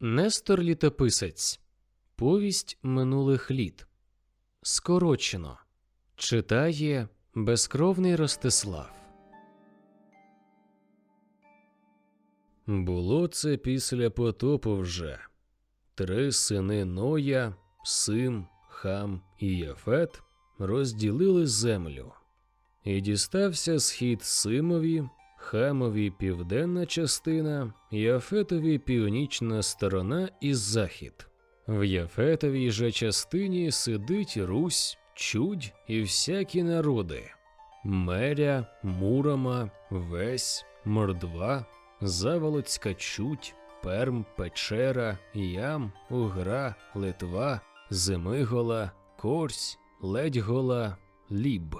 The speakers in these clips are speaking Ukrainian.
Нестор Літописець. Повість минулих літ. Скорочено. Читає безкровний Ростислав. Було це після потопу вже. Три сини Ноя, Сим, Хам і Єфет розділили землю. І дістався схід Симові, Хамові південна частина, Яфетові північна сторона і захід. В Яфетовій же частині сидить Русь, Чудь і всякі народи: Меря, Мурома, Весь, Мордва, Заволоцька Чуть, Перм, Печера, Ям, Угра, Литва, Зимигола, Корсь, Ледьгола, Ліб.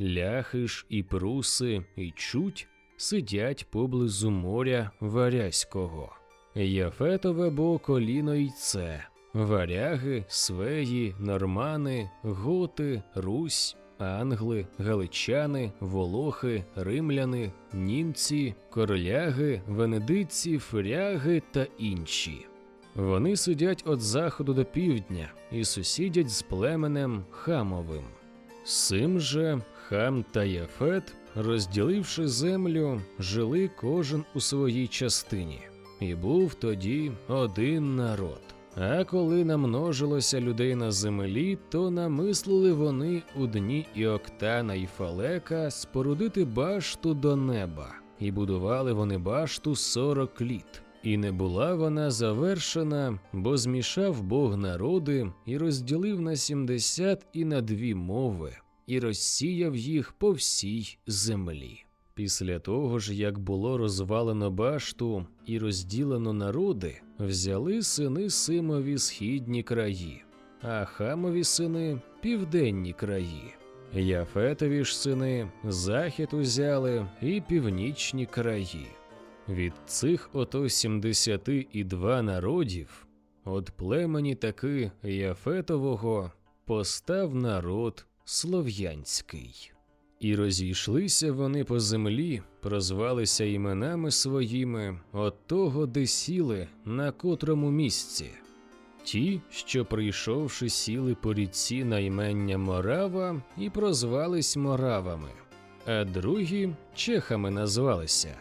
Ляхиш і Пруси і Чуть сидять поблизу моря Варязького. Яфетове бо коліно й це. Варяги, свеї, нормани, готи, русь, англи, галичани, волохи, римляни, німці, короляги, венедиці, фряги та інші. Вони сидять від заходу до півдня і сусідять з племенем Хамовим. Сим же Хам та Яфет, розділивши землю, жили кожен у своїй частині, і був тоді один народ. А коли намножилося людей на землі, то намислили вони у дні Іоктана і Фалека спорудити башту до неба, і будували вони башту сорок літ. І не була вона завершена, бо змішав Бог народи і розділив на сімдесят і на дві мови, і розсіяв їх по всій землі. Після того ж, як було розвалено башту і розділено народи, взяли сини Симові східні краї, а Хамові сини південні краї. Яфетові ж сини захід узяли і північні краї. Від цих ото сімдесяти і два народів, от племені таки Яфетового постав народ слов'янський. І розійшлися вони по землі, прозвалися іменами своїми от того, де сіли, на котрому місці. Ті, що прийшовши, сіли по ріці на імення Морава і прозвались Моравами, а другі чехами назвалися.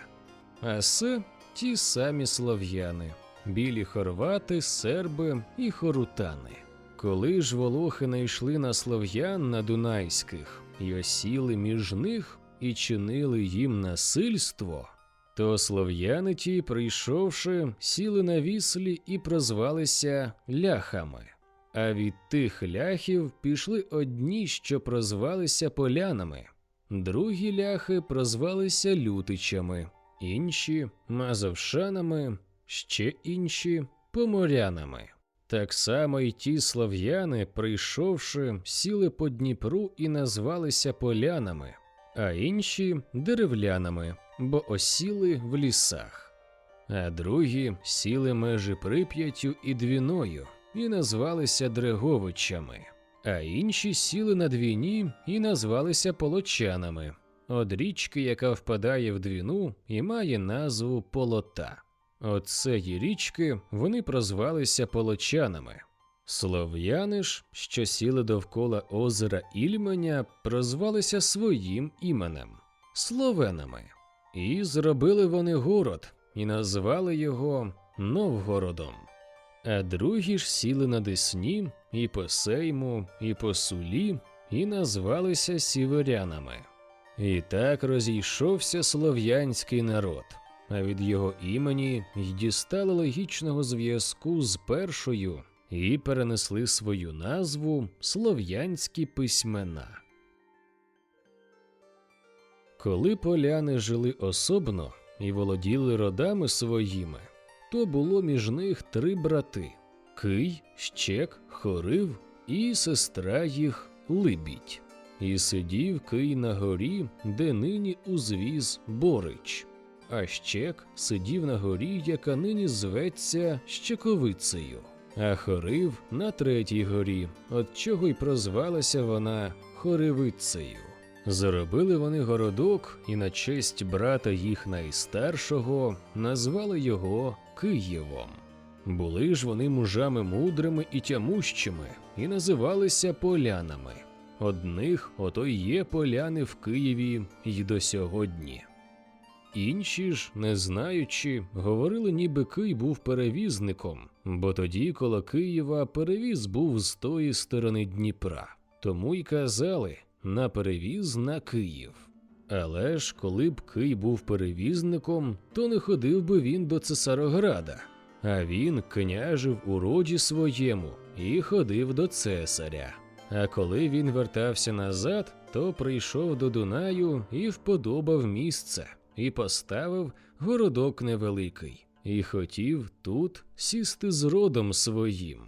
А це ті самі слов'яни, білі хорвати, серби і хорутани. Коли ж волохи найшли на слов'ян на Дунайських і осіли між них і чинили їм насильство, то слов'яни ті, прийшовши, сіли на віслі і прозвалися ляхами. А від тих ляхів пішли одні, що прозвалися полянами, другі ляхи прозвалися лютичами, інші мазовшанами, ще інші поморянами. Так само й ті слов'яни, прийшовши, сіли по Дніпру і назвалися полянами, а інші деревлянами, бо осіли в лісах. А другі сіли межі Прип'яттю і Двіною і назвалися Дреговичами, а інші сіли на Двіні і назвалися Полочанами, од річки, яка впадає в Двіну і має назву Полота. От цієї річки вони прозвалися полочанами. Слов'яни ж, що сіли довкола озера Ільменя, прозвалися своїм іменем словенами. І зробили вони город і назвали його Новгородом. А другі ж сіли на Десні, і по Сейму, і по Сулі, і назвалися сіверянами. І так розійшовся слов'янський народ а від його імені й дістали логічного зв'язку з першою і перенесли свою назву слов'янські письмена. Коли поляни жили особно і володіли родами своїми, то було між них три брати Кий, Щек, Хорив і сестра їх Либідь. І сидів Кий на горі, де нині узвіз Борич а щек сидів на горі, яка нині зветься Щековицею, а хорив на третій горі, от чого й прозвалася вона Хоривицею. Заробили вони городок і на честь брата їх найстаршого назвали його Києвом. Були ж вони мужами мудрими і тямущими, і називалися полянами. Одних ото й є поляни в Києві й до сьогодні. Інші ж, не знаючи, говорили, ніби Кий був перевізником, бо тоді коло Києва перевіз був з тої сторони Дніпра. Тому й казали на перевіз на Київ. Але ж коли б Кий був перевізником, то не ходив би він до Цесарограда, а він княжив у роді своєму і ходив до цесаря. А коли він вертався назад, то прийшов до Дунаю і вподобав місце, і поставив городок невеликий, і хотів тут сісти з родом своїм.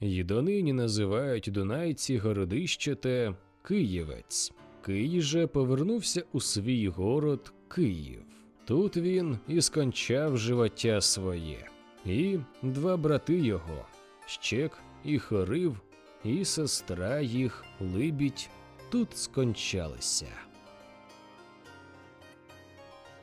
І донині називають дунайці городище те Києвець. Кий же повернувся у свій город Київ. Тут він і скончав живоття своє, і два брати його Щек і Хорив, і сестра їх Либідь тут скончалися.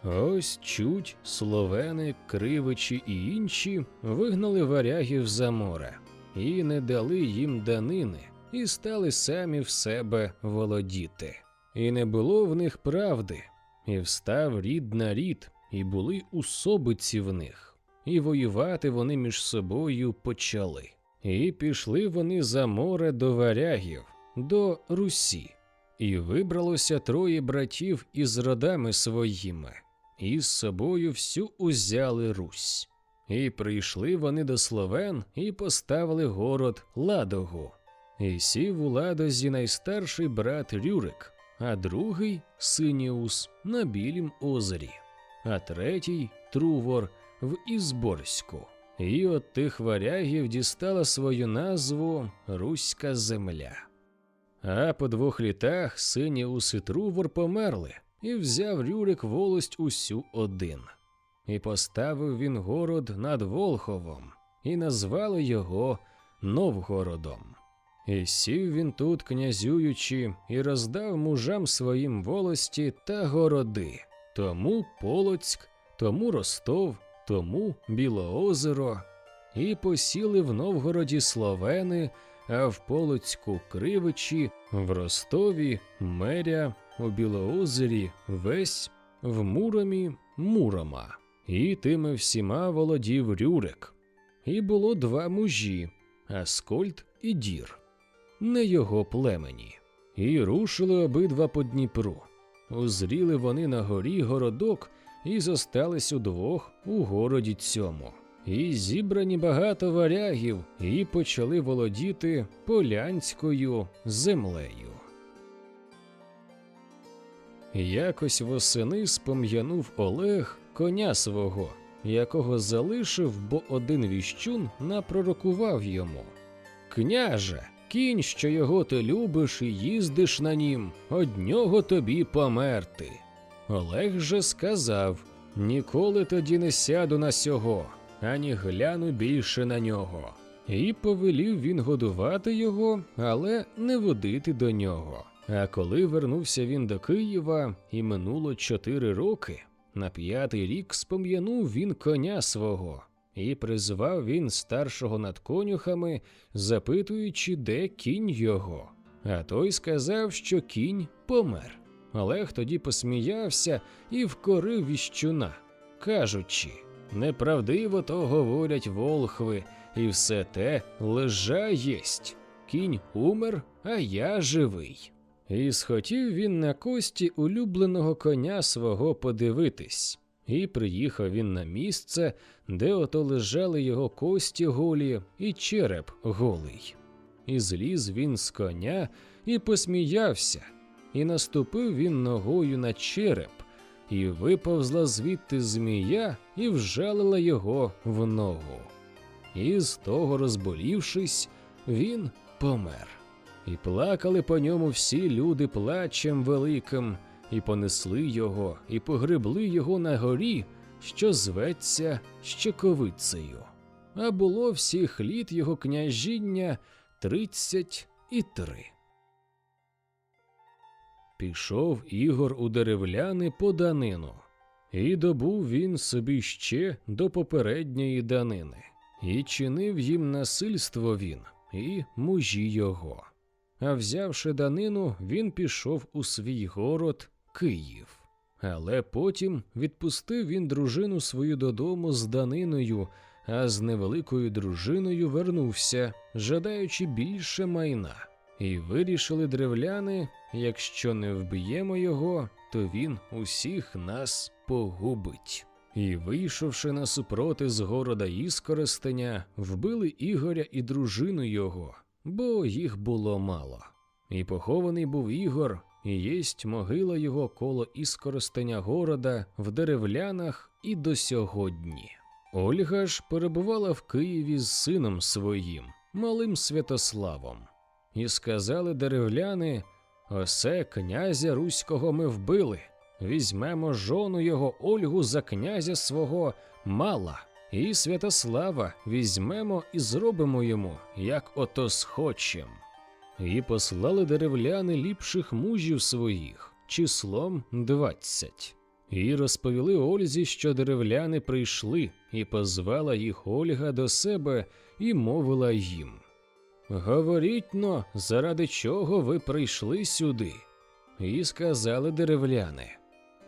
Ось чуть словени, кривичі і інші вигнали варягів за море і не дали їм данини, і стали самі в себе володіти. І не було в них правди, і встав рід на рід, і були усобиці в них, і воювати вони між собою почали. І пішли вони за море до варягів, до Русі, і вибралося троє братів із родами своїми, і з собою всю узяли Русь. І прийшли вони до словен і поставили город Ладогу. І сів у ладозі найстарший брат Рюрик, а другий Синіус на Білім озері, а третій Трувор в Ізборську. І от тих варягів дістала свою назву Руська земля. А по двох літах Синіус і Трувор померли, і взяв Рюрик волость усю один. І поставив він город над Волховом, і назвали його Новгородом. І сів він тут, князюючи, і роздав мужам своїм волості та городи, тому Полоцьк, тому Ростов, тому Білоозеро, і посіли в Новгороді словени, а в Полоцьку Кривичі, в Ростові Меря, у Білоозері Весь, в Муромі Мурома. І тими всіма володів Рюрик. І було два мужі Аскольд і Дір, не його племені. І рушили обидва по Дніпру. Узріли вони на горі городок і зостались удвох у городі цьому. І зібрані багато варягів, і почали володіти полянською землею. Якось восени спом'янув Олег коня свого, якого залишив, бо один віщун напророкував йому. Княже, кінь, що його ти любиш і їздиш на нім, од нього тобі померти. Олег же сказав: Ніколи тоді не сяду на сього, ані гляну більше на нього. І повелів він годувати його, але не водити до нього. А коли вернувся він до Києва, і минуло чотири роки, на п'ятий рік спом'янув він коня свого, і призвав він старшого над конюхами, запитуючи, де кінь його. А той сказав, що кінь помер. Олег тоді посміявся і вкорив віщуна, кажучи неправдиво то говорять волхви, і все те лежа єсть. Кінь умер, а я живий. І схотів він на кості улюбленого коня свого подивитись, і приїхав він на місце, де ото лежали його кості голі і череп голий. І зліз він з коня і посміявся, і наступив він ногою на череп, і виповзла звідти змія і вжалила його в ногу. І з того розболівшись, він помер. І плакали по ньому всі люди плачем великим, і понесли його, і погребли його на горі, що зветься Щековицею. А було всіх літ його княжіння тридцять і три. Пішов Ігор у деревляни по данину, і добув він собі ще до попередньої данини. і чинив їм насильство він, і мужі його. А взявши данину, він пішов у свій город Київ. Але потім відпустив він дружину свою додому з даниною, а з невеликою дружиною вернувся, жадаючи більше майна. І вирішили древляни, якщо не вб'ємо його, то він усіх нас погубить. І, вийшовши насупроти з города Іскоростеня, вбили Ігоря і дружину його, бо їх було мало. І похований був Ігор, і єсть могила його коло Іскоростеня города в деревлянах і до сьогодні. Ольга ж перебувала в Києві з сином своїм, малим Святославом. І сказали деревляни: Осе князя Руського ми вбили. Візьмемо жону його Ольгу за князя свого мала, і Святослава візьмемо і зробимо йому, як ото схочем. І послали деревляни ліпших мужів своїх, числом двадцять. І розповіли Ользі, що деревляни прийшли, і позвала їх Ольга до себе і мовила їм. Говоріть но, заради чого ви прийшли сюди? І сказали деревляни.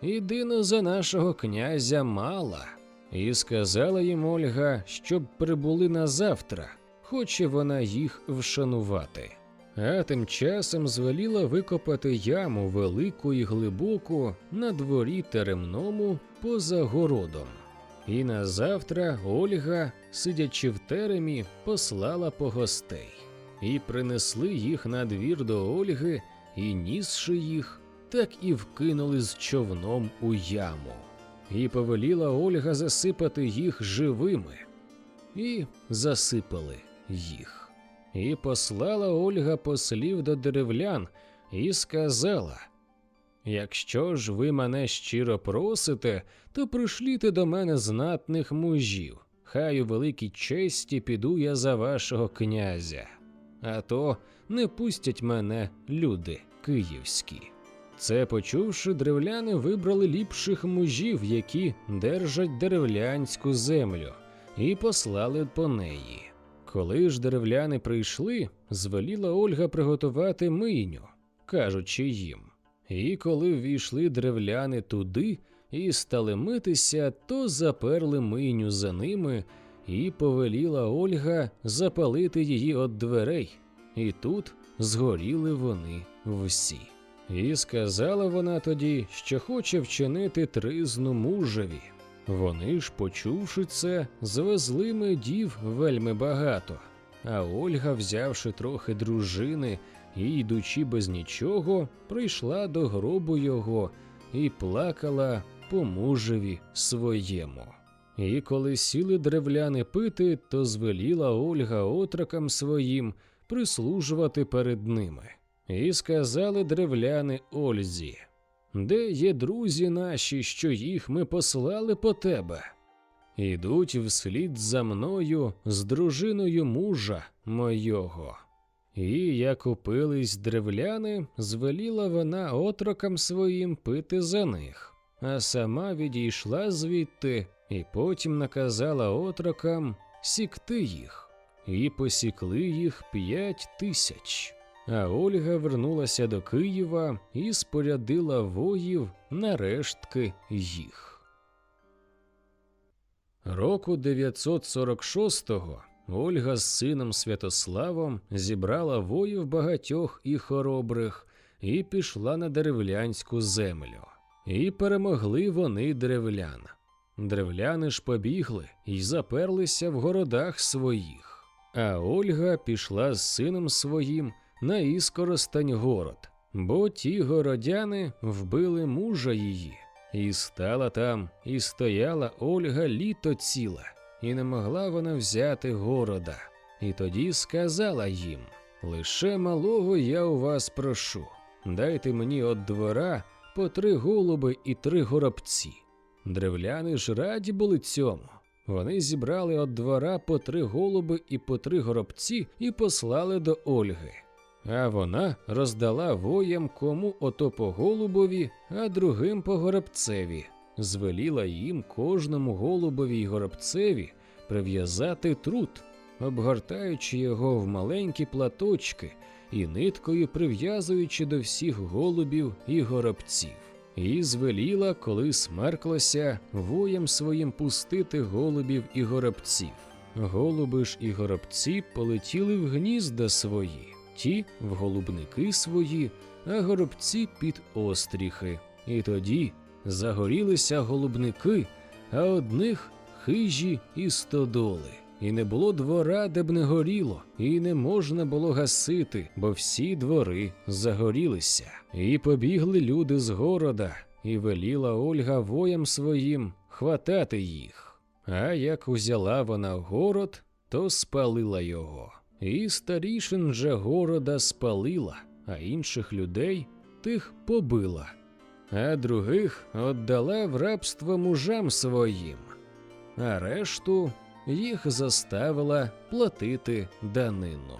Ідино за нашого князя мала. І сказала їм Ольга, щоб прибули на завтра, хоче вона їх вшанувати. А тим часом звеліла викопати яму велику і глибоку на дворі теремному поза городом. І на завтра Ольга, сидячи в теремі, послала по гостей, і принесли їх на двір до Ольги, і нісши їх, так і вкинули з човном у яму. І повеліла Ольга засипати їх живими, і засипали їх. І послала Ольга послів до деревлян і сказала: Якщо ж ви мене щиро просите, то пришліте до мене знатних мужів. Хай у великій честі піду я за вашого князя. А то не пустять мене люди київські. Це почувши, древляни вибрали ліпших мужів, які держать деревлянську землю, і послали по неї. Коли ж деревляни прийшли, звеліла Ольга приготувати мийню, кажучи їм. І коли ввійшли древляни туди і стали митися, то заперли мийню за ними, і повеліла Ольга запалити її від дверей, і тут згоріли вони всі. І сказала вона тоді, що хоче вчинити тризну мужеві. Вони ж, почувши це, звезли медів вельми багато. А Ольга, взявши трохи дружини і йдучи без нічого, прийшла до гробу його і плакала по мужеві своєму. І коли сіли древляни пити, то звеліла Ольга отрокам своїм прислужувати перед ними. І сказали древляни Ользі. Де є друзі наші, що їх ми послали по тебе? Ідуть вслід за мною з дружиною мужа мойого. І як упились древляни, звеліла вона отрокам своїм пити за них, а сама відійшла звідти і потім наказала отрокам сікти їх, і посікли їх п'ять тисяч. А Ольга вернулася до Києва і спорядила воїв на рештки їх. Року 946-го Ольга з сином Святославом зібрала воїв багатьох і хоробрих і пішла на деревлянську землю. І перемогли вони древлян. Древляни ж побігли і заперлися в городах своїх. А Ольга пішла з сином своїм на Іскоростань город, бо ті городяни вбили мужа її, і стала там, і стояла Ольга літо ціле, і не могла вона взяти города. І тоді сказала їм: Лише малого я у вас прошу, дайте мені от двора по три голуби і три горобці. Древляни ж раді були цьому. Вони зібрали от двора по три голуби і по три горобці і послали до Ольги. А вона роздала воям кому ото по голубові, а другим по горобцеві, звеліла їм кожному голубові й горобцеві прив'язати труд, обгортаючи його в маленькі платочки і ниткою прив'язуючи до всіх голубів і горобців. І звеліла, коли смерклося, воєм своїм пустити голубів і горобців. Голуби ж і горобці полетіли в гнізда свої, ті в голубники свої, а горобці під остріхи. І тоді загорілися голубники, а одних хижі і стодоли. І не було двора, де б не горіло, і не можна було гасити, бо всі двори загорілися. І побігли люди з города, і веліла Ольга воям своїм хватати їх. А як узяла вона город, то спалила його. І старішин же города спалила, а інших людей тих побила, а других віддала в рабство мужам своїм, а решту їх заставила платити данину.